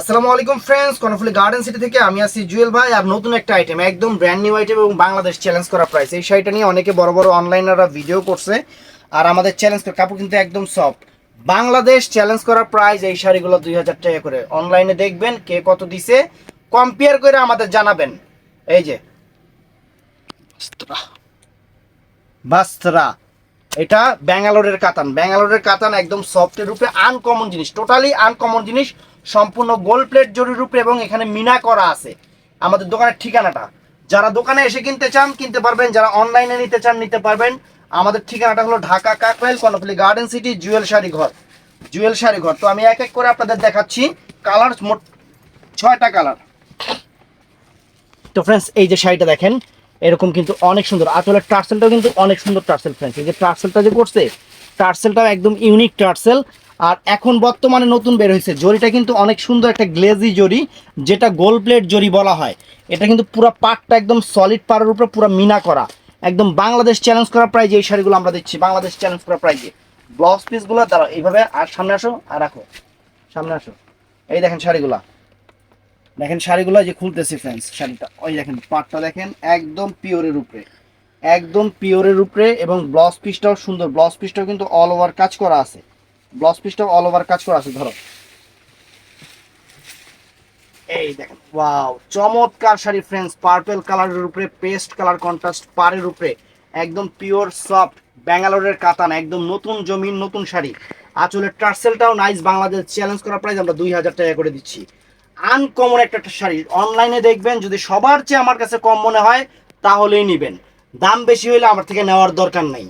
আসসালামু আলাইকুম friends Karnaphuli garden city থেকে আমি আছি জুয়েল ভাই আর নতুন একটা আইটেম একদম ব্র্যান্ড নিউ আইটেম এবং বাংলাদেশ চ্যালেঞ্জ করা প্রাইস এই শাড়িটা নিয়ে অনেকে বড় বড় অনলাইনাররা ভিডিও করছে আর আমাদের চ্যালেঞ্জ করে, কাপড় কিন্তু একদম সফট বাংলাদেশ চ্যালেঞ্জ করা প্রাইস এই শাড়িগুলো দুই হাজার টাকা করে। অনলাইনে দেখবেন কে কত দিছে কম্পেয়ার করে আমাদের জানাবেন। এই যে। বাস্তরা। এটা ব্যাঙ্গালোরের কাতান। ব্যাঙ্গালোরের কাতান একদম সফটের রূপে আনকমন জিনিস টোটালি আনকমন জিনিস। সম্পূর্ণ গোল্ড প্লেট জরির এবং এখানে মিনা করা আছে। আমাদের দোকানের ঠিকানাটা। যারা দোকানে এসে কিনতে চান, কিনতে পারবেন। যারা অনলাইনে নিতে চান, নিতে পারবেন। আমাদের ঠিকানাটা হলো Dhaka Kakrail, Karnaphuli Garden City Jewel sari Ghor. Jewel sari ঘর। তো আমি এক এক করে আপনাদের দেখাচ্ছি। কালার মোট ছয়টা কালার তো ফ্রেন্ডস এই যে শাড়িটা দেখেন, এরকম কিন্তু অনেক সুন্দর। আসলে টার্সেলটাও কিন্তু অনেক সুন্দর টার্সেল ফ্রেন্ডস এই যে টার্সেলটা যে করছে, টার্সেলটাও একদম ইউনিক টার্সেল। আর এখন বর্তমানে নতুন বের হয়েছে। জরিটা কিন্তু অনেক সুন্দর একটা গ্লেজি জরি যেটা গোল প্লেট জরি বলা হয়। এটা কিন্তু পুরো পাটটা একদম সলিড পাড়ের উপরে পুরো মিনা করা। একদম বাংলাদেশ চ্যালেঞ্জ করা প্রাইজে এই শাড়িগুলো আমরা দিচ্ছি। বাংলাদেশ চ্যালেঞ্জ করা প্রাইজে ব্লাউজ পিসগুলো দাঁড়াও, এইভাবে, আর সামনে আসো, আর রাখো। সামনে আসো। এই দেখেন শাড়িগুলা। দেখেন শাড়িগুলো যে খুলতেছি ফ্রেন্ডস শাড়িটা। ওই দেখেন, পাটটা দেখেন, একদম পিওরের উপরে। একদম পিওরের উপরে এবং ব্লাউজ পিসটাও সুন্দর। ব্লাউজ পিসটাও কিন্তু অল ওভার কাজ করা আছে। ব্লাউজ পিসটাও অল ওভার কাজ করা আছে, ধরো। এই দেখেন ওয়াও চমৎকার শাড়ি ফ্রেন্ডস পার্পল কালারের উপরে পেস্ট কালার কন্ট্রাস্ট পাড়ের উপরে, একদম পিওর সফট ব্যাঙ্গালোরের কাতান, একদম নতুন জমিন নতুন শাড়ি। আঁচলের টার্সেলটাও নাইস বাংলাদেশ চ্যালেঞ্জ করা প্রাইস আমরা দুই হাজার টাকা করে দিচ্ছি। আনকমন একটা একটা শাড়ি অনলাইনে দেখবেন, যদি সবার চেয়ে আমার কাছে কম মনে হয়, তাহলেই নেবেন। দাম বেশি হইলে আমার থেকে নেওয়ার দরকার নাই।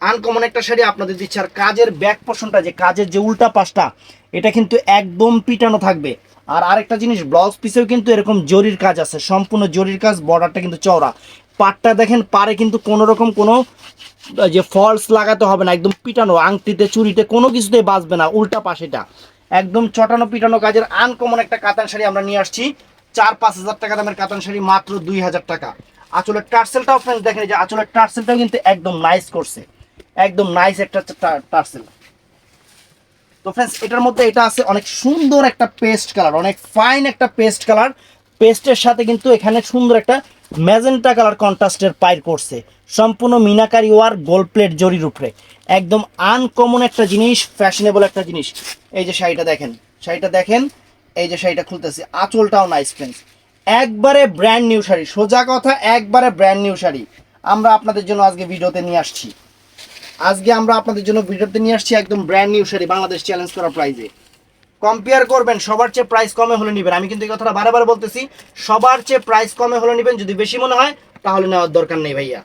আনকমন একটা শাড়ি আপনাদের দিচ্ছে। আর কাজের ব্যাক পোর্শনটা যে কাজের যে উল্টা পাশটা, এটা কিন্তু একদম পিটানো থাকবে। আর আরেকটা জিনিস ব্লাউজ পিসেও কিন্তু এরকম জরির কাজ আছে। সম্পূর্ণ জরির কাজ বর্ডারটা কিন্তু চওড়া। পাটটা দেখেন পারে কিন্তু কোনো রকম কোনো, যে ফলস লাগাতে হবে না, একদম পিটানো। আংটিতে চুরিতে কোনো কিছুতেই বাঁচবে না, উল্টা পাশেটা একদম চটানো পিটানো কাজের আনকমন একটা কাতান শাড়ি আমরা নিয়ে আসছি। চার পাঁচ হাজার টাকা দামের কাতান শাড়ি, মাত্র দুই হাজার টাকা। আঁচলের টার্সেলটাও ফ্রেন্ড দেখেন যে আঁচলের টার্সেলটাও কিন্তু একদম নাইস করছে। একদম নাইস একটা টার্সেল তো ফ্রেন্ডস এটার মধ্যে এটা আছে অনেক সুন্দর একটা পেস্ট কালার অনেক ফাইন একটা পেস্ট কালার পেস্টের সাথে কিন্তু এখানে সুন্দর একটা ম্যাজেন্টা কালার কন্ট্রাস্টের পাইর করছে। সম্পূর্ণ মিনাকারি ওয়ার গোল্ড প্লেট জরির উপরে। একদম আনকমন একটা জিনিস ফ্যাশনেবল একটা জিনিস। এই যে শাড়িটা দেখেন শাড়িটা দেখেন, এই যে শাড়িটা খুলতেছি। আঁচলটাও নাইস ফ্রেন্ডস একবারে ব্র্যান্ড নিউ শাড়ি, সোজা কথা, একবারে ব্র্যান্ড নিউ শাড়ি। আমরা আপনাদের জন্য আজকে ভিডিওতে নিয়ে আসছি। আজকে আমরা আপনাদের জন্য ভিডিওতে নিয়ে আসছি একদম brand new sari Bangladesh challenge করা প্রাইজে কম্পেয়ার করবেন, সবার চেয়ে প্রাইস কমে হলে নেবেন। আমি কিন্তু এই কথাটা বারবার বলতেছি, সবার চেয়ে প্রাইস কমে হলে নেবেন, যদি বেশি মনে হয়, তাহলে নেওয়ার দরকার নেই ভাইয়া।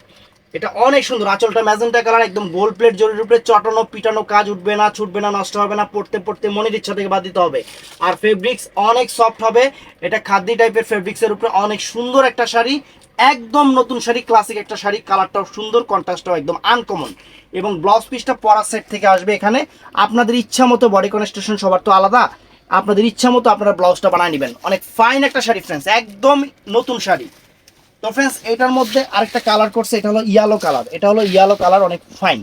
এটা অনেক সুন্দর, আঁচলটা ম্যাজেন্টা কালার একদম গোল প্লেট জরির উপরে চটানো, পিটানো কাজ উঠবে না, ছুটবে না, নষ্ট হবে না, পড়তে পড়তে মনের ইচ্ছা থেকে বাদ দিতে হবে। আর ফেব্রিক্স অনেক সফট হবে, এটা খাদ্যি টাইপের ফেব্রিক্সের উপরে অনেক সুন্দর একটা শাড়ি একদম নতুন শাড়ি ক্লাসিক একটা শাড়ি কালারটাও সুন্দর কন্ট্রাস্টটাও একদম আনকমন এবং ব্লাউজ পিসটা পরার সেট থেকে আসবে এখানে। আপনাদের ইচ্ছা মতো বডি কনস্ট্রাকশন সবার তো আলাদা। আপনাদের ইচ্ছা মতো আপনারা ব্লাউজটা বানিয়ে নেবেন। অনেক ফাইন একটা শাড়ি ফ্রেন্ডস একদম নতুন শাড়ি। তো ফ্রেন্ডস এটার মধ্যে আরেকটা কালার করছে, এটা হলো ইয়ালো কালার এটা হলো ইয়ালো কালার অনেক ফাইন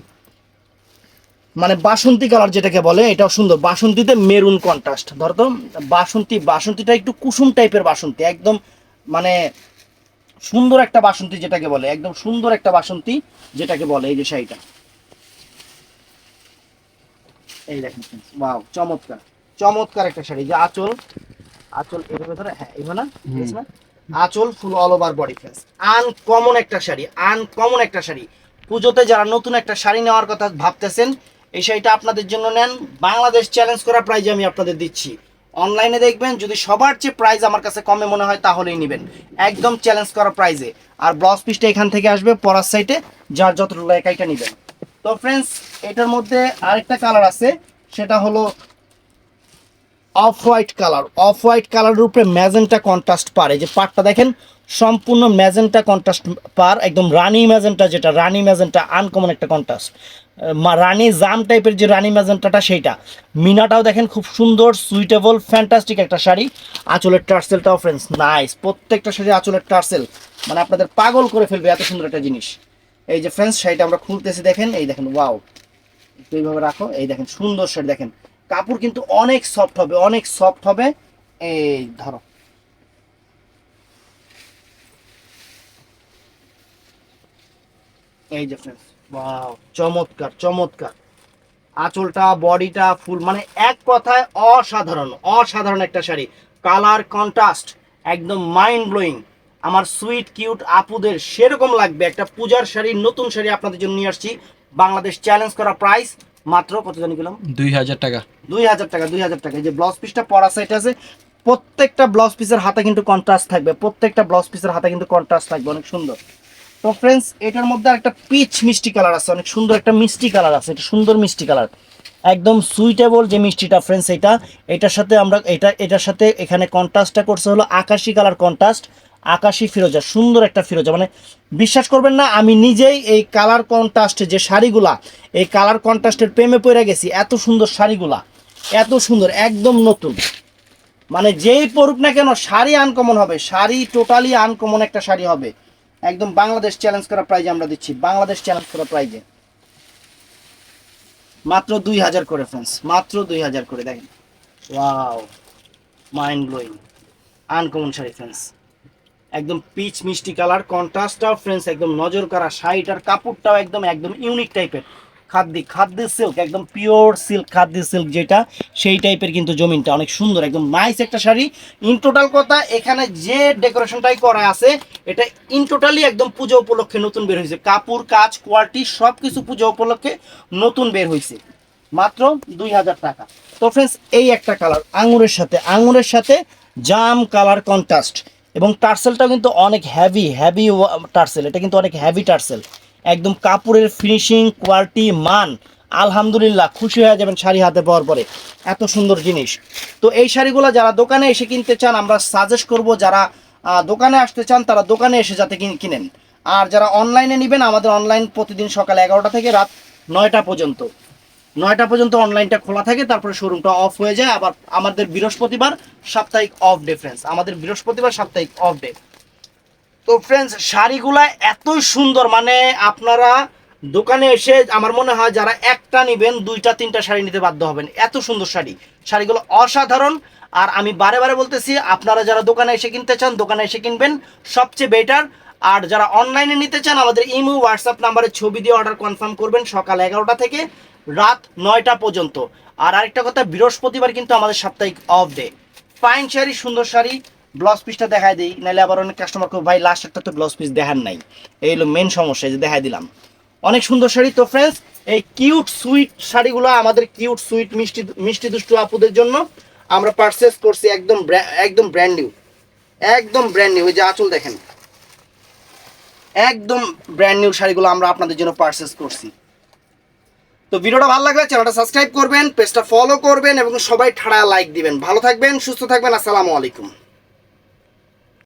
মানে বাসন্তী কালার যেটাকে বলে, এটাও সুন্দর। বাসন্তীতে মেরুন কন্ট্রাস্ট ধরো তো, বাসন্তী, বাসন্তীটা একটু কুসুম টাইপের বাসন্তী। একদম মানে সুন্দর একটা বাসন্তী যেটাকে বলে একদম সুন্দর একটা বাসন্তী যেটাকে বলে এই যে শাড়িটা। এই দেখেন ওয়াও চমৎকার চমৎকার একটা শাড়ি। যে আঁচল আঁচল এভাবে ধরে হ্যাঁ না? ঠিক না? আঁচল full all over body face uncommon একটা শাড়ি আনকমন একটা শাড়ি। পুজোতে যারা নতুন একটা শাড়ি নেওয়ার কথা ভাবতেছেন এই শাড়িটা আপনাদের জন্য নেন। বাংলাদেশ চ্যালেঞ্জ করা প্রাইজ আমি আপনাদের দিচ্ছি। অনলাইনে দেখবেন, যদি সবার চেয়ে প্রাইস আমার কাছে কমে মনে হয়, তাহলেই নেবেন। একদম চ্যালেঞ্জ করা প্রাইজে আর ব্লাউজ পিসটা এখান থেকে আসবে, পরার সাইডে যার যতটুকু লেখাইটা নেবেন। তো ফ্রেন্ডস এটার মধ্যে আরেকটা কালার আছে, সেটা হলো off white colour, off white কালারের উপরে ম্যাজেন্টা কন্ট্রাস্ট পার। এই যে পারটা দেখেন, সম্পূর্ণ ম্যাজেন্টা কন্ট্রাস্ট পার, একদম রানি ম্যাজেন্টা যেটা, রানি ম্যাজেন্টা আনকমন একটা কন্ট্রাস্ট রানি জাম টাইপের যে রানি ম্যাজেন্টাটা সেইটা। মিনাটাও দেখেন খুব সুন্দর সুইটেবল ফ্যান্টাস্টিক একটা শাড়ি। আঁচলের টার্সেলটাও ফ্রেন্ডস নাইস প্রত্যেকটা শাড়ি আঁচলের টার্সেল। মানে আপনাদের পাগল করে ফেলবে এত সুন্দর একটা জিনিস। এই যে ফ্রেন্ডস শাড়িটা আমরা খুলতেছি, দেখেন, এই দেখেন ওয়াও একটু এইভাবে রাখো, এই দেখেন, সুন্দর শাড়ি, দেখেন। কাপড় কিন্তু অনেক সফট হবে, অনেক সফট হবে। এই ধরো। এই যে ফ্রেন্ডস ওয়াও চমৎকার চমৎকার। আঁচলটা, বডিটা ফুল মানে এক কথায় অসাধারণ অসাধারণ একটা শাড়ি। কালার কন্ট্রাস্ট একদম মাইন্ড ব্লোয়িং আমার সুইট কিউট আপুদের সেরকম লাগবে একটা পূজার শাড়ি, নতুন শাড়ি আপনাদের জন্য নিয়ে আসছি। বাংলাদেশ চ্যালেঞ্জ করা প্রাইস মাত্র কত জানি গেলাম দুই হাজার টাকা। দুই হাজার টাকা দুই হাজার টাকা। যে ব্লাউজ পিসটা পরা সাইড আছে প্রত্যেকটা ব্লাউজ পিসের হাতে কিন্তু কন্ট্রাস্ট থাকবে। প্রত্যেকটা ব্লাউজ পিসের হাতে কিন্তু কন্ট্রাস্ট থাকবে অনেক সুন্দর। তো ফ্রেন্ডস এটার মধ্যে একটা পিচ মিষ্টি কালার আছে অনেক সুন্দর একটা মিষ্টি কালার আছে এটা সুন্দর মিষ্টি কালার একদম সুইটেবল যে মিষ্টিটা ফ্রেন্ডস এটা। এটার সাথে আমরা, এটা, এটার সাথে এখানে কন্ট্রাস্টটা করছে হলো আকাশি কালার কন্ট্রাস্ট আকাশি ফিরোজা, সুন্দর একটা ফিরোজা। মানে বিশ্বাস করবেন না, আমি নিজেই এই কালার কন্ট্রাস্টে যে শাড়িগুলা, এই কালার কন্ট্রাস্টের প্রেমে পড়ে গেছি, এত সুন্দর শাড়িগুলা, এত সুন্দর, একদম নতুন। মানে যেই পড়ুক না কেন, শাড়ি আনকমন হবে, শাড়ি টোটালি আনকমন একটা শাড়ি হবে। একদম বাংলাদেশ চ্যালেঞ্জ করা প্রাইজে আমরা দিচ্ছি, বাংলাদেশ চ্যালেঞ্জ করা প্রাইজে মাত্র দুই হাজার করে ফ্রেন্ডস মাত্র দুই হাজার করে, দেখেন। Wow mind blowing uncommon sari friends একদম পিচ মিষ্টি কালার কন্ট্রাস্টটাও ফ্রেন্ডস একদম নজর করা শাড়িটার কাপড়টাও একদম একদম ইউনিক টাইপের খাদ্যি খাদ্য সিল্ক একদম পিওর সিল্ক খাদ্য সিল্ক যেটা, সেই টাইপের কিন্তু জমিনটা অনেক সুন্দর, একদম নাইস একটা শাড়ি। ইন টোটাল কথা, এখানে যে ডেকোরেশনটাই করা আছে, এটা ইন টোটালি একদম পুজো উপলক্ষে নতুন বের হয়েছে। কাপড়, কাজ কোয়ালিটি সব কিছু পুজো উপলক্ষে নতুন বের হয়েছে। মাত্র দুই হাজার টাকা। তো ফ্রেন্ডস এই একটা কালার আঙুরের সাথে। আঙুরের সাথে জাম কালার কন্ট্রাস্ট এবং টার্সেলটাও কিন্তু অনেক হ্যাভি হ্যাভি টার্সেল, এটা কিন্তু অনেক হ্যাভি টার্সেল। একদম কাপড়ের ফিনিশিং কোয়ালিটি মান, আলহামদুলিল্লাহ খুশি হয়ে যাবেন শাড়ি হাতে পাওয়ার পরে। এত সুন্দর জিনিস। তো এই শাড়িগুলো যারা দোকানে এসে কিনতে চান, আমরা সাজেস্ট করব যারা দোকানে আসতে চান, তারা দোকানে এসে যাতে কিন- কিনেন। আর যারা অনলাইনে নেবেন, আমাদের অনলাইন প্রতিদিন সকাল এগারোটা থেকে রাত নয়টা পর্যন্ত। নয়টা পর্যন্ত অনলাইনটা খোলা থাকে, তারপরে শোরুমটা অফ হয়ে যায়। আবার আমাদের বৃহস্পতিবার সাপ্তাহিক অফ ডে আমাদের বৃহস্পতিবার সাপ্তাহিক অফ ডে তো ফ্রেন্ডস শাড়িগুলা এতই সুন্দর মানে আপনারা দোকানে এসে আমার মনে হয় যারা একটা নেবেন, দুইটা, তিনটা শাড়ি নিতে বাধ্য হবেন। এত সুন্দর শাড়ি। শাড়িগুলো অসাধারণ। আর আমি বারে বারে বলতেছি, আপনারা যারা দোকানে এসে কিনতে চান, দোকানে এসে কিনবেন। সবচেয়ে বেটার আর যারা অনলাইনে নিতে চান, আমাদের ইমো হোয়াটসঅ্যাপ নাম্বারে ছবি দিয়ে অর্ডার কনফার্ম করবেন সকাল এগারোটা থেকে রাত নয়টা পর্যন্ত। আর আরেকটা কথা, বৃহস্পতিবার কিন্তু আমাদের সাপ্তাহিক অফ ডে ফাইন শাড়ি, সুন্দর শাড়ি। ব্লাউজ পিসটা দেখাই দিই নাহলে আবার অনেক কাস্টমার ভাই লাস্ট একটা তো ব্লাউজ পিস দেখার নাই। এই হলো মেন সমস্যা যে দেখাই দিলাম। অনেক সুন্দর শাড়ি তো ফ্রেন্ডস এই কিউট সুইট শাড়িগুলো আমাদের কিউট সুইট মিষ্টি মিষ্টি দুষ্টু আপুদের জন্য আমরা পারচেস করছি একদম একদম ব্র্যান্ড নিউ একদম ব্র্যান্ড নিউ ওই যে আঁচল দেখেন। একদম ব্র্যান্ড নিউ শাড়িগুলো আমরা আপনাদের জন্য পারচেস করছি। তো ভিডিওটা ভালো লাগলে চ্যানেলটা সাবস্ক্রাইব করবেন, পেজটা ফলো করবেন এবং সবাই ঠাড়া লাইক দিবেন। ভালো থাকবেন, সুস্থ থাকবেন, আসসালামু আলাইকুম।